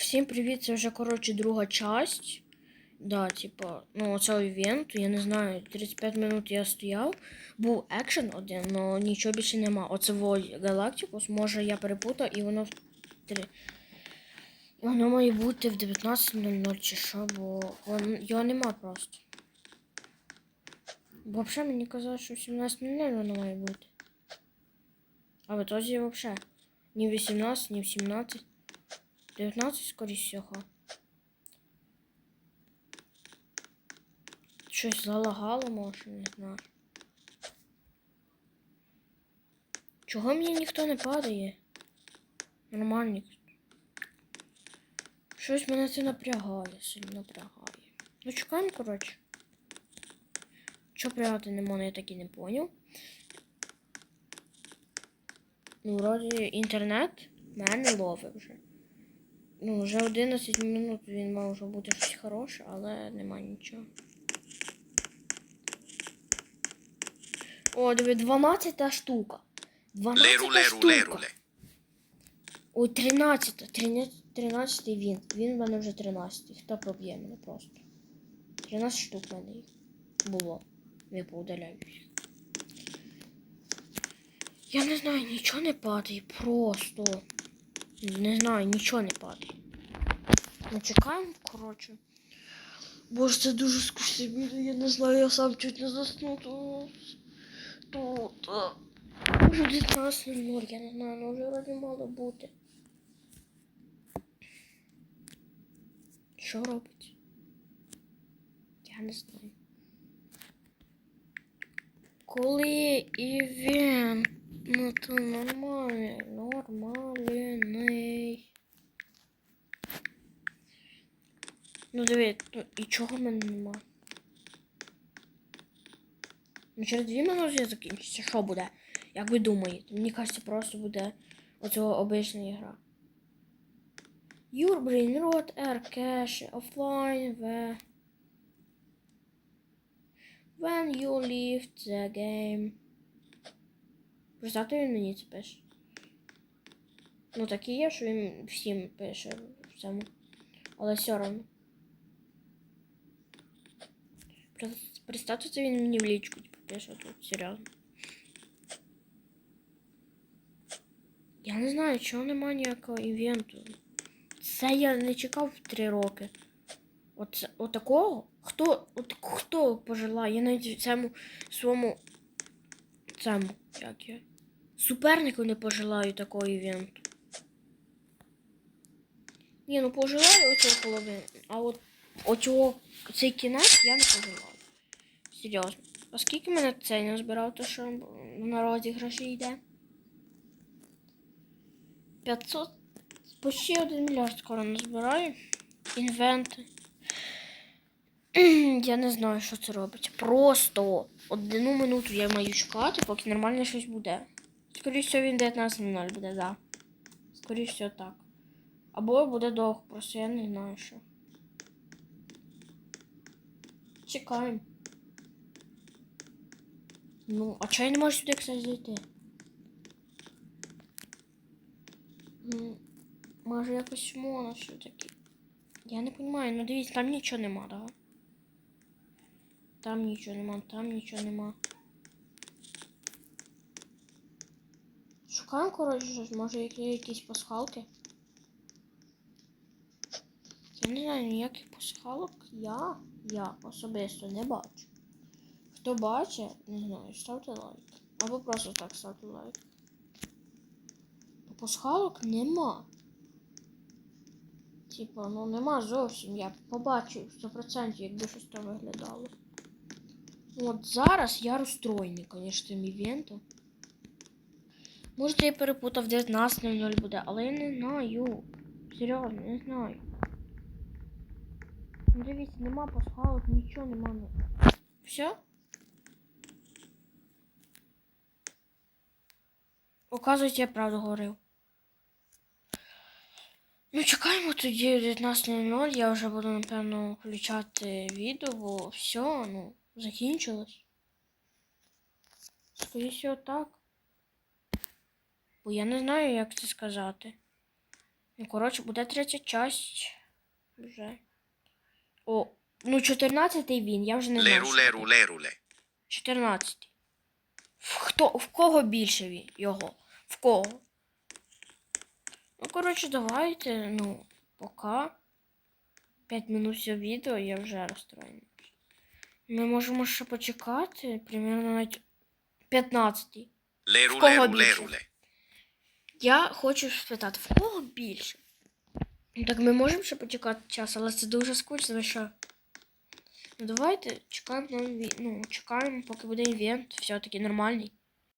Всім привіт, це вже, коротше, друга часть. Да, типа, ну, цього івенту, я не знаю, 35 минут я стояв. Був екшен один, але нічого більше нема. Оце Вой Галактикус, може я перепутав, і воно. І воно має бути в 19.00 чи що, бо його нема просто. Бо взагалі мені казали, що в 17.00 воно має бути. А в итоге взагалі. Ні в 18, ні в 17. 19, скоріше всього. Щось залагало, може, не знаю. Чого мені ніхто не падає? Нормально. Щось мене це напрягає, сильно напрягає. Ну, чекаємо, коротше. Що прятати не можна, я так і не поняв. Ну, вроді інтернет мене ловить вже. Ну, вже 11 минут він мав вже бути щось хороше, але нема нічого. О, диви, 12 штука. 12 Леру, леру, штука. леру, ле. Ой, 13. 13, 13 він. Він в мене вже 13. Хто проб'є мене просто. 13 штук в мене їх було. Я поудаляю їх. Я не знаю, нічого не падає. Просто. Не знаю, нічого не падає. Ми чекаємо, коротше. Боже, це дуже скучне відео, я не знаю, я сам чуть не заснув тут. Тут. Вже 19.00, я не знаю, ну вже вроді мало бути. Що робить? Я не знаю. Коли івент, ну то нормальний, нормальний. Ну диви, ну, і чого в мене нема? Ну через дві минути закінчиться. Що буде? Як ви думаєте? Мені кажеться, просто буде оцього обична ігра. Your brain rot, air cache, offline, where... When you leave the game. Представте він мені це пише. Ну так і є, що він всім пише в цьому. Але все одно. Пред- Представте, це він мені в лічку типу, пише тут, серйозно. Я не знаю, чого немає ніякого івенту. Це я не чекав три роки. От, отакого? Хто, от, хто пожелає? Я навіть цьому своєму цьому, як я, супернику не пожелаю такого івенту. Ні, ну пожелаю оцього половину, а от оцього, цей кінець я не пожелаю. Серйозно. А скільки мене цей не збирав, то що на розіграші йде? 500. Почти 1 мільярд скоро назбираю. Інвенти. Я не знаю, що це робить. Просто одну минуту я маю чекати, поки нормально щось буде. Скоріше всього він 19.00 буде, да. Скоріше всього так. Або буде довго, просто я не знаю що. Чекаємо. Ну, а чого я не можу сюди, кстати, зайти? Ну, може якось можна все-таки. Я не розумію, ну дивіться, там нічого нема, да? Там нічого нема, там нічого нема. Шукаємо, коротше, щось, може які якісь пасхалки. Не знаю, ніяких пасхалок я, я особисто не бачу. Хто бачить, не знаю, ставте лайк. Або просто так ставте лайк. Пасхалок нема. Типа, ну нема зовсім. Я побачив 100%, якби щось там виглядало. От зараз я розстроєний, звісно, тим івентом. Може я перепутав 19.00 буде, але я не знаю. Серйозно, не знаю. Ну, Дивіться, нема пасхалок, нічого нема. ну. Все? Оказується, я правду говорив. Ну, чекаємо тоді 19.00. Я вже буду, напевно, включати відео, бо все, ну, закінчилось. Скоріше так. Бо я не знаю, як це сказати. Ну, коротше, буде третя часть. Вже. О, ну 14-й він, я вже не знаю. що Lerule, таке. rule, rule. 14. В Хто, в кого більше він, його? В кого? Ну, коротше, давайте, ну, пока. 5 минут цього відео, я вже розстроєний. Ми можемо ще почекати, примерно навіть 15. Lerule, кого rule, більше? rule. Я хочу спитати, в кого більше? Ну, Так ми можемо ще почекати час, але це дуже скучно, що? Ну давайте чекаємо ну, чекаємо, поки буде івент, все-таки нормальний.